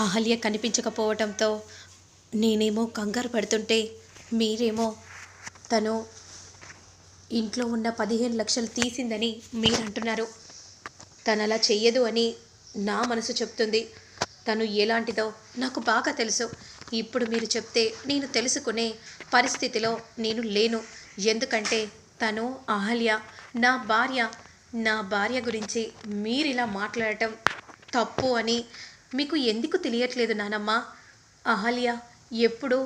అహల్య కనిపించకపోవటంతో నేనేమో కంగారు పడుతుంటే మీరేమో తను ఇంట్లో ఉన్న పదిహేను లక్షలు తీసిందని మీరు అంటున్నారు తను అలా చెయ్యదు అని నా మనసు చెప్తుంది. తను ఎలాంటిదో నాకు బాగా తెలుసు. ఇప్పుడు మీరు చెప్తే నేను తెలుసుకునే పరిస్థితిలో నేను లేను. ఎందుకంటే తను అహల్య నా భార్య నా భార్య గురించి మీరు ఇలా మాట్లాడటం తప్పు అని మీకు ఎందుకు తెలియట్లేదు నానమ్మ? అహల్య ఎప్పుడు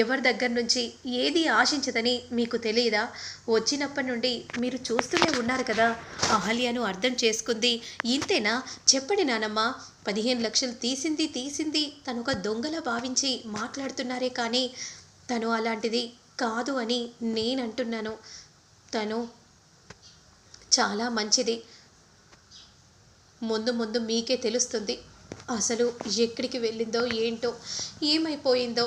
ఎవరి దగ్గర నుంచి ఏది ఆశించదని మీకు తెలియదా వచ్చినప్పటి నుండి మీరు చూస్తూనే ఉన్నారు కదా? అహల్యను అర్థం చేసుకుంది. ఇంతేనా? చెప్పండి నానమ్మ. పదిహేను లక్షలు తీసింది తీసింది తను ఒక దొంగలా భావించి మాట్లాడుతున్నారే కానీ తను అలాంటిది కాదు అని నేను అంటున్నాను తను చాలా మంచిది. ముందు ముందు మీకే తెలుస్తుంది. అసలు ఎక్కడికి వెళ్ళిందో ఏంటో ఏమైపోయిందో.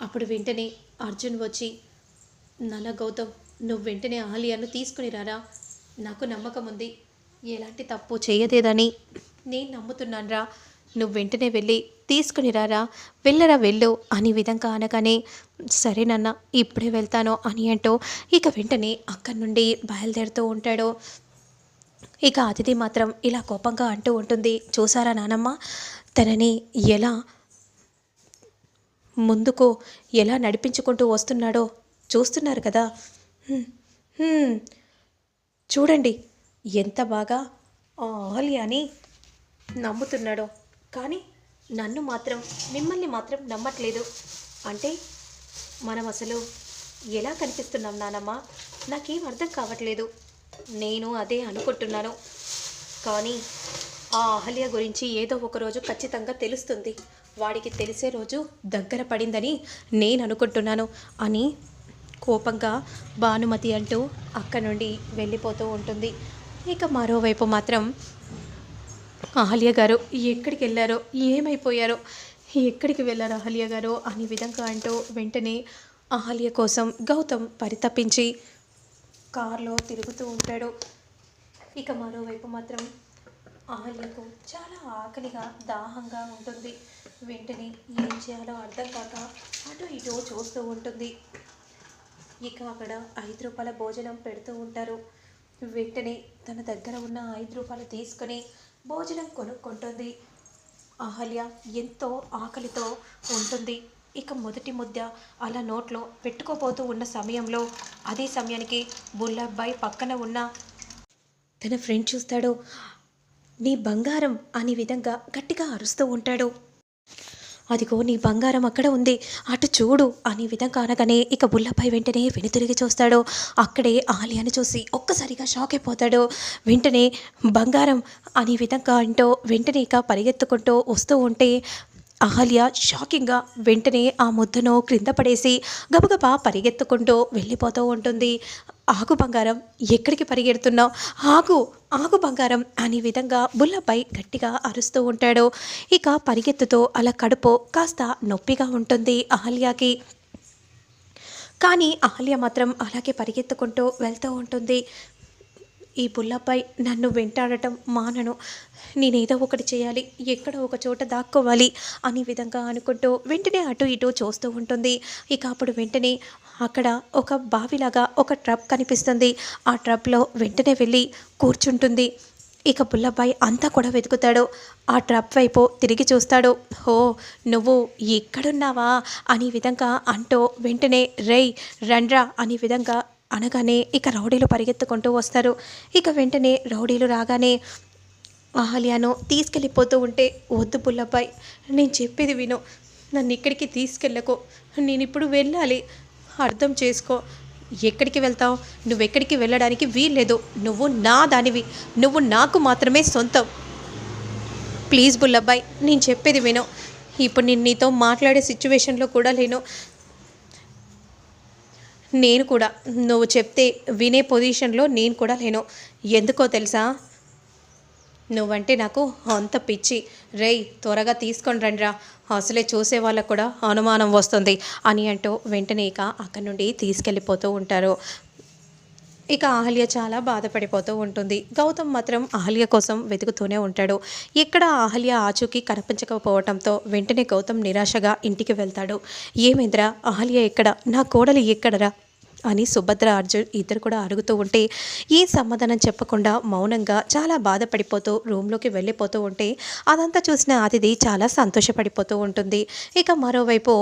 అప్పుడు వెంటనే అర్జున్ వచ్చి నల్ల గౌతమ్ నువ్వు వెంటనే ఆలియాను తీసుకుని రారా? నాకు నమ్మకం ఉంది. ఎలాంటి తప్పు చేయదేదని నేను నమ్ముతున్నాను రా నువ్వు వెంటనే వెళ్ళి తీసుకుని రారా? వెళ్ళరా వెళ్ళు అని విధంగా అనగానే సరేనన్న ఇప్పుడే వెళ్తాను అని అంటూ ఇక వెంటనే అక్కడి నుండి బయలుదేరుతూ ఉంటాడు. ఇక అతిథి మాత్రం ఇలా కోపంగా అంటూ ఉంటుంది. చూసారా నానమ్మ? తనని ఎలా ముందుకు ఎలా నడిపించుకుంటూ వస్తున్నాడో చూస్తున్నారు కదా. చూడండి ఎంత బాగా ఆలి అని నమ్ముతున్నాడో. కానీ నన్ను మాత్రం మిమ్మల్ని మాత్రం నమ్మట్లేదు. అంటే మనం అసలు ఎలా కనిపిస్తున్నాం నానమ్మ? నాకేం అర్థం కావట్లేదు. నేను అదే అనుకుంటున్నాను. కానీ ఆ అహల్య గురించి ఏదో ఒకరోజు ఖచ్చితంగా తెలుస్తుంది. వాడికి తెలిసే రోజు దగ్గర పడిందని నేను అనుకుంటున్నాను అని కోపంగా భానుమతి అంటూ అక్కడి నుండి వెళ్ళిపోతూ ఉంటుంది. ఇక మరోవైపు మాత్రం అహల్య గారు ఎక్కడికి వెళ్ళారో ఏమైపోయారో ఎక్కడికి వెళ్ళారు అహల్య గారు అనే విధంగా అంటూ వెంటనే అహల్య కోసం గౌతమ్ పరితపించి కారులో తిరుగుతూ ఉంటాడు. ఇక మరోవైపు మాత్రం అహల్యకు చాలా ఆకలిగా దాహంగా ఉంటుంది. వెంటనే ఏం చేయాలో అర్థం కాక అటు ఇటు చూస్తూ ఉంటుంది. ఇక అక్కడ ఐదు రూపాయల భోజనం పెడుతూ ఉంటారు. వెంటనే తన దగ్గర ఉన్న ఐదు రూపాయలు తీసుకొని భోజనం కొనుక్కుంటుంది. అహల్య ఎంతో ఆకలితో ఉంటుంది. ఇక మొదటి ముద్ద అలా నోట్లో పెట్టుకోపోతూ ఉన్న సమయంలో అదే సమయానికి బుల్లబ్బాయి పక్కన ఉన్న తన ఫ్రెండ్ చూస్తాడు. నీ బంగారం అనే విధంగా గట్టిగా అరుస్తూ ఉంటాడు. అదిగో నీ బంగారం అక్కడ ఉంది. అటు చూడు అనే విధంగా అనగానే ఇక బుల్లపై వెంటనే వెనుతిరిగి చూస్తాడు. అక్కడే ఆలియాని చూసి ఒక్కసారిగా షాక్ అయిపోతాడు. వెంటనే బంగారం అనే విధంగా అంటూ వెంటనే ఇక పరిగెత్తుకుంటూ వస్తూ ఉంటే అహల్య షాకింగ్గా వెంటనే ఆ ముద్దను క్రింద పడేసి గబగబా పరిగెత్తుకుంటూ వెళ్ళిపోతూ ఉంటుంది. ఆగు బంగారం ఎక్కడికి పరిగెడుతున్నావు ఆగు ఆగు బంగారం అనే విధంగా బుల్లపై గట్టిగా అరుస్తూ ఉంటాడు. ఇక పరిగెత్తుతో అలా కడుపు కాస్త నొప్పిగా ఉంటుంది అహల్యకి. కానీ అహల్య మాత్రం అలాగే పరిగెత్తుకుంటూ వెళ్తూ ఉంటుంది. ఈ పుల్లపై నన్ను వెంటాడటం మానను. నేనేదో ఒకటి చేయాలి ఎక్కడో ఒక చోట దాక్కోవాలి అనే విధంగా అనుకుంటూ వెంటనే అటు ఇటు చూస్తూ ఉంటుంది. ఇక అప్పుడు వెంటనే అక్కడ ఒక బావిలాగా ఒక ట్రప్ కనిపిస్తుంది. ఆ ట్రప్లో వెంటనే వెళ్ళి కూర్చుంటుంది. ఇక బుల్లబ్బాయి అంతా కూడా వెతుకుతాడు. ఆ ట్రప్ వైపు తిరిగి చూస్తాడు. హో నువ్వు ఎక్కడున్నావా అనే విధంగా అంటూ వెంటనే రేయ్ రండ్రా అనే విధంగా అనగానే ఇక రౌడీలు పరిగెత్తుకుంటూ వస్తారు. ఇక వెంటనే రౌడీలు రాగానే అహల్యాను తీసుకెళ్ళిపోతూ ఉంటే వద్దు పుల్లబ్బాయి నేను చెప్పేది విను. నన్ను ఇక్కడికి తీసుకెళ్ళకు. నేను ఇప్పుడు వెళ్ళాలి. అర్థం చేసుకో. ఎక్కడికి వెళ్తావు? నువ్వు ఎక్కడికి వెళ్ళడానికి వీల్లేదు. నువ్వు నా దానివి. నువ్వు నాకు మాత్రమే సొంతం. ప్లీజ్ బుల్లబ్బాయ్ నేను చెప్పేది విను. ఇప్పుడు నేను నీతో మాట్లాడే సిచ్యువేషన్లో కూడా లేను. నేను కూడా నువ్వు చెప్తే వినే పొజిషన్లో నేను కూడా లేను. ఎందుకో తెలుసా? నువ్వంటే నాకు అంత పిచ్చి. రేయ్ త్వరగా తీసుకొని రండిరా. అసలే చూసే వాళ్ళకు కూడా అనుమానం వస్తుంది అని అంటూ వెంటనే ఇక అక్కడి నుండి తీసుకెళ్ళిపోతూ ఉంటారు. ఇక అహల్య చాలా బాధపడిపోతూ ఉంటుంది. గౌతమ్ మాత్రం అహల్య కోసం వెతుకుతూనే ఉంటాడు. ఇక్కడ అహల్య ఆచూకీ కనిపించకపోవడంతో వెంటనే గౌతమ్ నిరాశగా ఇంటికి వెళ్తాడు. ఏమైందిరా? అహల్య ఎక్కడ? నా కోడలి ఎక్కడరా? అని సుభద్ర అర్జున్ ఇద్దరు కూడా అడుగుతూ ఉంటే ఈ సమాధానం చెప్పకుండా మౌనంగా చాలా బాధపడిపోతూ రూమ్లోకి వెళ్ళిపోతూ ఉంటే అదంతా చూసిన అతిథి చాలా సంతోషపడిపోతూ ఉంటుంది. ఇక మరోవైపు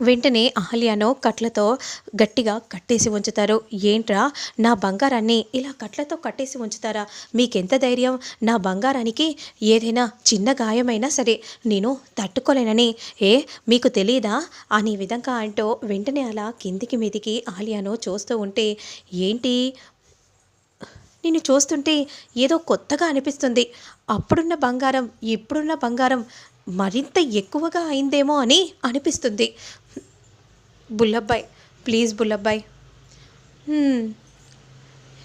వెంటనే అహల్యను కట్లతో గట్టిగా కట్టేసి ఉంచుతారు. ఏంట్రా? నా బంగారాన్ని ఇలా కట్లతో కట్టేసి ఉంచుతారా? మీకెంత ధైర్యం? నా బంగారానికి ఏదైనా చిన్న గాయమైనా సరే నేను తట్టుకోలేనని. ఏ? మీకు తెలియదా అనే విధంగా అంటూ వెంటనే అలా కిందికి మీదికి అహల్యను చూస్తూ ఉంటే ఏంటి? నిన్ను చూస్తుంటే ఏదో కొత్తగా అనిపిస్తుంది. అప్పుడున్న బంగారం ఇప్పుడున్న బంగారం మరింత ఎక్కువగా అయిందేమో అని అనిపిస్తుంది. బుల్లబ్బాయ్ ప్లీజ్ బుల్లబ్బాయ్.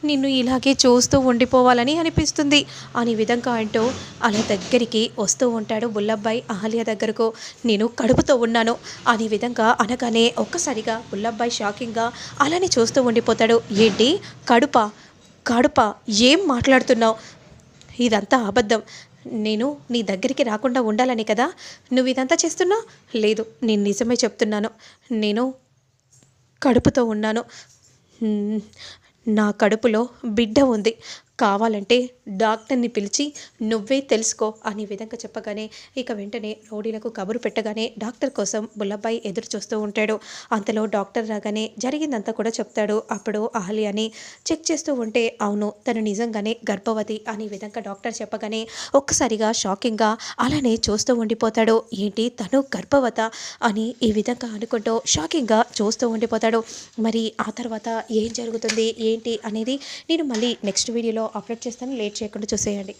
నిన్ను ఇలాగే చూస్తూ ఉండిపోవాలని అనిపిస్తుంది. అనే విధంగా అంటూ అలా దగ్గరికి వస్తూ ఉంటాడు బుల్లబ్బాయ్ అహల్య దగ్గరకు. నేను కడుపుతో ఉన్నాను. అనే విధంగా అనగానే ఒక్కసారిగా బుల్లబ్బాయ్ షాకింగ్గా అలానే చూస్తూ ఉండిపోతాడు. ఏంటి? కడుప? కడుప? ఏం మాట్లాడుతున్నావు? ఇదంతా అబద్ధం. నేను నీ దగ్గరికి రాకుండా ఉండాలని కదా? నువ్వు ఇదంతా చేస్తున్నావు లేదు నేను నిజమే చెప్తున్నాను. నేను కడుపుతో ఉన్నాను. నా కడుపులో బిడ్డ ఉంది. కావాలంటే డాక్టర్ని పిలిచి నువ్వే తెలుసుకో అనే విధంగా చెప్పగానే ఇక వెంటనే రౌడీలకు కబురు పెట్టగానే డాక్టర్ కోసం బుల్లబ్బాయి ఎదురు చూస్తూ ఉంటాడు. అంతలో డాక్టర్ రాగానే జరిగిందంతా కూడా చెప్తాడు. అప్పుడు అహల్యని చెక్ చేస్తూ ఉంటే అవును తను నిజంగానే గర్భవతి అనే విధంగా డాక్టర్ చెప్పగానే ఒక్కసారిగా షాకింగ్గా అలానే చూస్తూ ఉండిపోతాడు. ఏంటి తను గర్భవత అని ఈ విధంగా అనుకుంటూ షాకింగ్గా చూస్తూ ఉండిపోతాడు. మరి ఆ తర్వాత ఏం జరుగుతుంది ఏంటి అనేది నేను మళ్ళీ నెక్స్ట్ వీడియోలో అప్లోడ్ చేస్తాను లేట్ చేయకుండా చూసేయండి.